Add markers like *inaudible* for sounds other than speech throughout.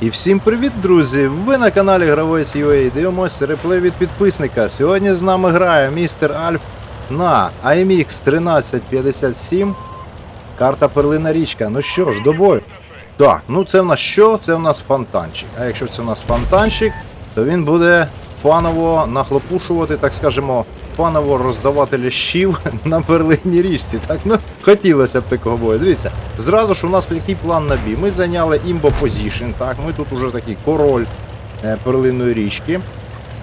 І всім привіт, друзі! Ви на каналі Гравець UA. Дивимося реплей від підписника. Сьогодні з нами грає містер Альф на IMX 1357. Карта Перлина річка. Ну що ж, до бою. Так, ну це в нас що? Це в нас фонтанчик. А якщо це в нас фонтанчик, то він буде фаново нахлопушувати, так скажемо, фаново роздавати лящів *laughs* на перлинній річці. Так, ну хотілося б такого бою. Дивіться, зразу ж у нас який план на бій. Ми зайняли імбо позішн, так, ми тут уже такий король е, перлинної річки.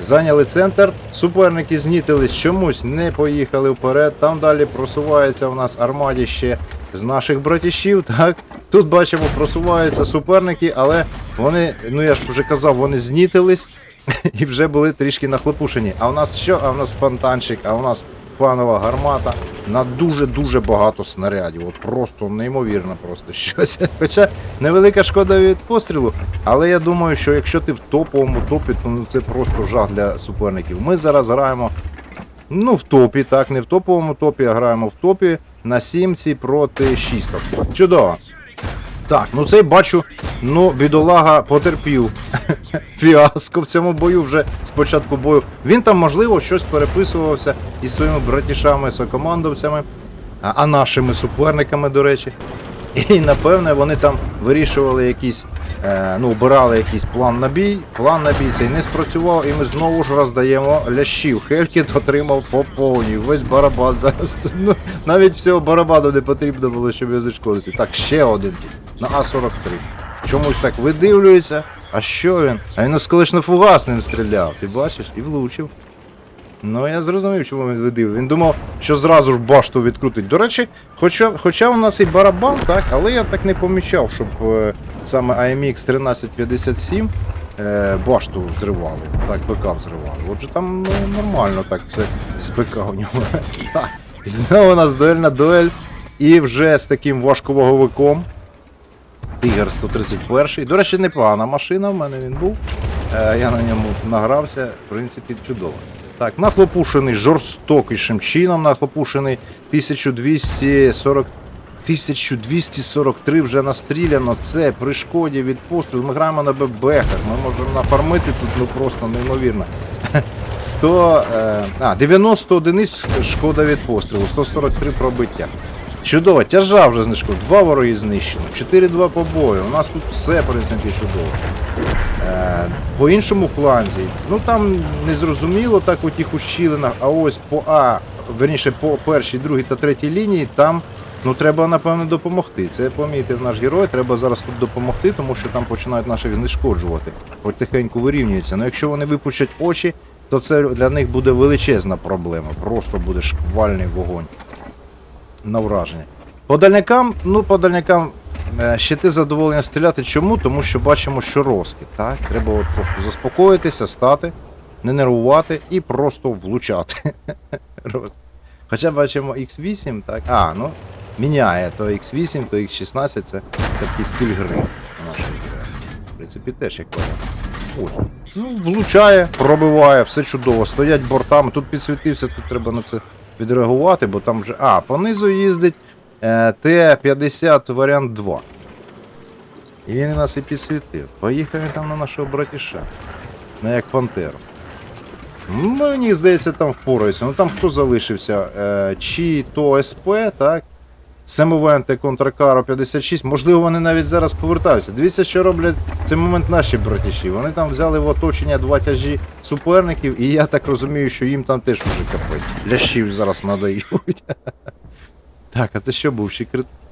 Зайняли центр, суперники знітились, чомусь не поїхали вперед. Там далі просувається у нас армадіще з наших братішів. Так, тут бачимо, просуваються суперники, але вони, ну я ж вже казав, вони знітились *laughs* і вже були трішки нахлопушені. А у нас що? А у нас фонтанчик, а у нас фанова гармата на дуже-дуже багато снарядів. От просто неймовірно, просто щось. *laughs* Хоча невелика шкода від пострілу, але я думаю, що якщо ти в топовому топі, то ну, це просто жах для суперників. Ми зараз граємо ну, в топі, так, не в топовому топі, а граємо в топі на сімці проти шісток. Чудово. Так, ну цей бачу, ну, бідолага потерпів *laughs* фіаско в цьому бою вже з початку бою. Він там, можливо, щось переписувався із своїми братішами, сокомандовцями, а, а нашими суперниками, до речі. І напевне вони там вирішували якісь, е, ну, обирали якийсь план на бій. План на бій цей не спрацював, і ми знову ж роздаємо лящів. Хелькіт отримав по повній. Весь барабан зараз. *laughs* Ну, навіть всього барабану не потрібно було, щоб його зашкодити. Так, ще один на А-43. Чомусь так видивлюється. А що він? А він осколично фугасним стріляв. Ти бачиш? І влучив. Ну, я зрозумів, чому він видив. Він думав, що зразу ж башту відкрутить. До речі, хоча, хоча у нас і барабан, так, але я так не помічав, щоб е, саме AMX 1357 е, башту зривали. Так, БК взривали. Отже, там ну, нормально так все з БК у нього. *laughs* І знову у нас дуельна дуель. І вже з таким важковаговиком. Тигр 131. До речі, непогана машина, в мене він був. Е, я на ньому награвся, в принципі, чудово. Так, нахлопушений жорстокішим чином, нахлопушений 1240. 1243 вже настріляно, це при шкоді від пострілу. Ми граємо на ББХах, ми можемо нафармити тут ну просто неймовірно. *laughs* 100, е, а, 90 одиниць шкода від пострілу, 143 пробиття. Чудово, тяжа вже знищено, два вороги знищено, 4-2 по бою. У нас тут все, принципі, чудово. Е, по іншому фланзі, ну там незрозуміло так у тих ущілинах, а ось по А, верніше по першій, другій та третій лінії, там ну треба напевно допомогти. Це помітив наш герой, треба зараз тут допомогти, тому що там починають наших знешкоджувати. Потихеньку вирівнюються. Ну якщо вони випущать очі, то це для них буде величезна проблема. Просто буде шквальний вогонь на враження. По дальнякам, ну по дальнякам е, ще ти задоволення стріляти. Чому? Тому що бачимо, що розкид. Так? Треба от просто заспокоїтися, стати, не нервувати і просто влучати. *laughs* Хоча бачимо X8, так. А, ну, міняє то X8, то X16, це такий стиль гри нашої гри. В принципі, теж як варіант. Ось. Ну, влучає, пробиває, все чудово. Стоять бортами. Тут підсвітився, тут треба на це відреагувати, бо там вже. А, понизу їздить е, Т-50 варіант 2. І він нас і підсвітив. Поїхав він там на нашого братіша. На як Пантеру. Ну, Мені здається, там впораються. Ну там хто залишився? Е, чи то СП, так? Семовенте Контракаро 56. Можливо, вони навіть зараз повертаються. Дивіться, що роблять в цей момент наші братіші. Вони там взяли в оточення два тяжі суперників, і я так розумію, що їм там теж уже капець. Лящів зараз надають. *laughs* Так, а це що був? Ще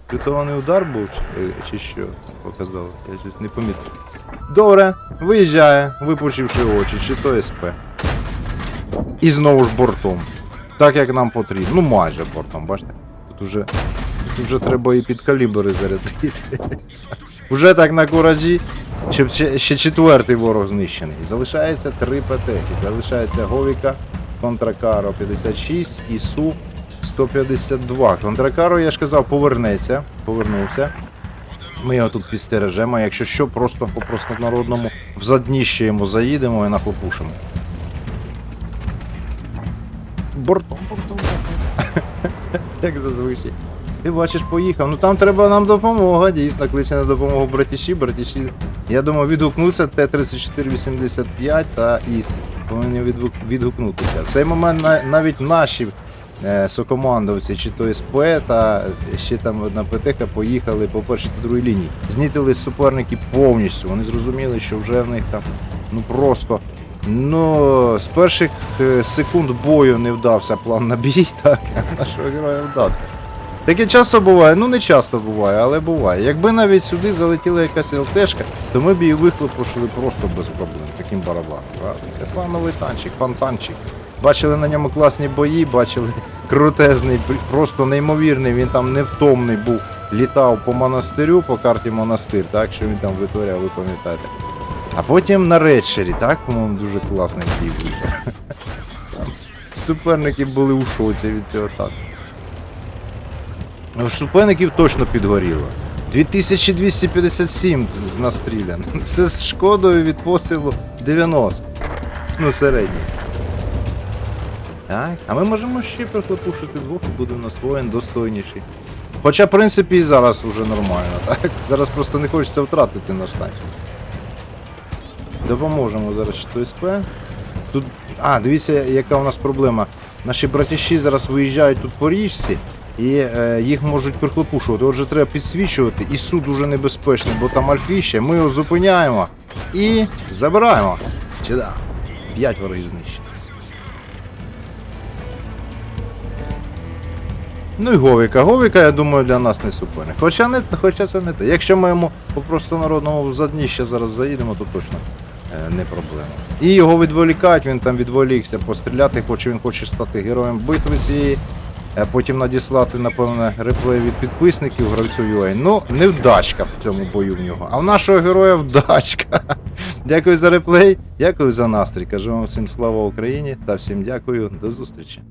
критований удар був? Чи, чи що? Показало? Я щось не помітив. Добре, виїжджає, випучивши очі, чи то СП. І знову ж бортом. Так як нам потрібно. Ну майже бортом, бачите? Тут уже, тут вже треба і під калібри зарядити. *laughs* Вже так на куражі, щоб ще, ще четвертий ворог знищений. Залишається три ПТ. Залишається Говіка, Контракаро 56 і Су 152. Контракаро, я ж казав, повернеться. Повернувся. Ми його тут підстережемо. Якщо що, просто по народному в задніще заїдемо і нахлопушимо. Бортом, бортом, бортом. *laughs* Як зазвичай. Ти бачиш, поїхав. Ну там треба нам допомога, дійсно, кличе на допомогу братіші, братіші. Я думаю, відгукнуться Т-3485 та ІС. Повинні відгукнутися. В цей момент навіть наші е, сокомандовці, чи то СП, та ще там одна ПТК поїхали по першій та другій лінії. Знітились суперники повністю. Вони зрозуміли, що вже в них там ну просто. Ну, з перших е, секунд бою не вдався план на бій, *laughs* так, а нашого героя вдався. Таке часто буває, ну не часто буває, але буває. Якби навіть сюди залетіла якась ЛТшка, то ми б її вихлопушили просто без проблем, таким барабаном. Це плановий танчик, фонтанчик. Бачили на ньому класні бої, бачили *laughs* крутезний, просто неймовірний, він там невтомний був. Літав по монастирю, по карті монастир, так, що він там витворяв, ви пам'ятаєте. А потім на речері, так, по-моєму, дуже класний бій був. *laughs* Суперники були у шоці від цього так. Ну, ж суперників точно підгоріло. 2257 з настрілян. Це з шкодою від пострілу 90. Ну, середній. Так, а ми можемо ще прихлопушити двох і буде у нас воїн достойніший. Хоча, в принципі, і зараз вже нормально, *laughs* так? Зараз просто не хочеться втратити наш танчик. Допоможемо зараз ще СП. Тут. А, дивіться, яка у нас проблема. Наші братіші зараз виїжджають тут по річці, і е, їх можуть прихлопушувати. Отже, треба підсвічувати, і суд дуже небезпечний, бо там альфіще. Ми його зупиняємо і забираємо. Чи да? П'ять ворогів знищено. Ну і Говіка. Говіка, я думаю, для нас не суперник. Хоча не хоча це не те. Якщо ми йому по просто народному задніще зараз заїдемо, то точно е, не проблема. І його відволікають, він там відволікся постріляти, хоче, він хоче стати героєм битви цієї. Е, Потім надіслати, напевне, реплей від підписників гравцю UA. Ну, невдачка в цьому бою в нього. А в нашого героя вдачка. *laughs* Дякую за реплей, дякую за настрій. Кажу вам всім слава Україні та всім дякую. До зустрічі.